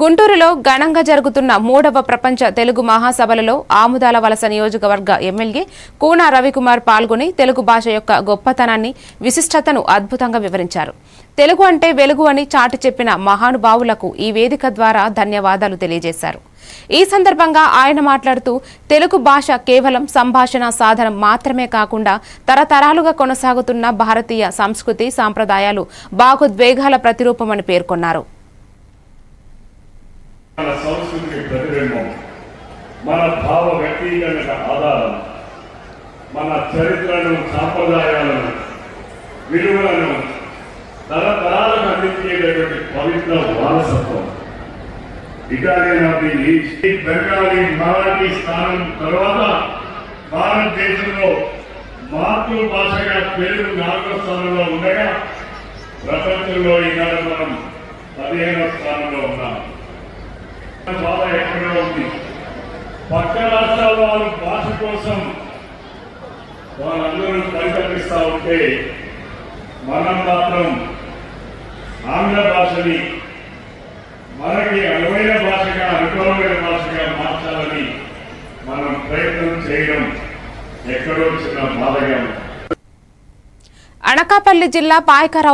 గుంటూరులో ఘనంగా జరుగుతున్న మూడవ ప్రపంచ తెలుగు మహాసభలలో ఆముదాల వలస నియోజకవర్గ ఎమ్మెల్యే కూన రవికుమార్ పాల్గొని తెలుగు భాష యొక్క గొప్పతనాన్ని విశిష్టతను అద్భుతంగా వివరించారు. తెలుగు అంటే వెలుగు అని చాటి చెప్పిన మహానుభావులకు ఈ వేదిక ద్వారా ధన్యవాదాలు తెలియజేశారు. ఈ సందర్భంగా ఆయన మాట్లాడుతూ తెలుగు భాష కేవలం సంభాషణ సాధనం మాత్రమే కాకుండా తరతరాలుగా కొనసాగుతున్న భారతీయ సంస్కృతి సాంప్రదాయాలు భావోద్వేగాల ప్రతిరూపమని పేర్కొన్నారు. మన సంస్కృతికి ప్రతిబింబం. మన భావ వ్యక్తీకరణకు ఆధారం. మన చరిత్రను సాంప్రదాయాలను విలువలను తరతరాలకు అందించేటటువంటి పవిత్ర వారసత్వం. Italian of the East Bengali Marathi స్థానం తర్వాత భారతదేశంలో మాతృభాషగా తెలుగు నాలుగో స్థానంలో ఉండగా ప్రపంచంలో ఈనాడు మనం పదిహేనవ స్థానంలో ఉన్నాం బాధ ఎక్కడో ఉంది పక్క రాష్ట్రాల వారు భాష కోసం వాళ్ళందరూ పరితపిస్తా ఉంటే మనం మాత్రం ఆంగ్ల భాషని మనకి అనువైన భాషగా అనుకూలమైన భాషగా మార్చాలని మనం ప్రయత్నం చేయడం ఎక్కడో చిన్న బాధగా ఉంది. అనకాపల్లి జిల్లా పాయకరావు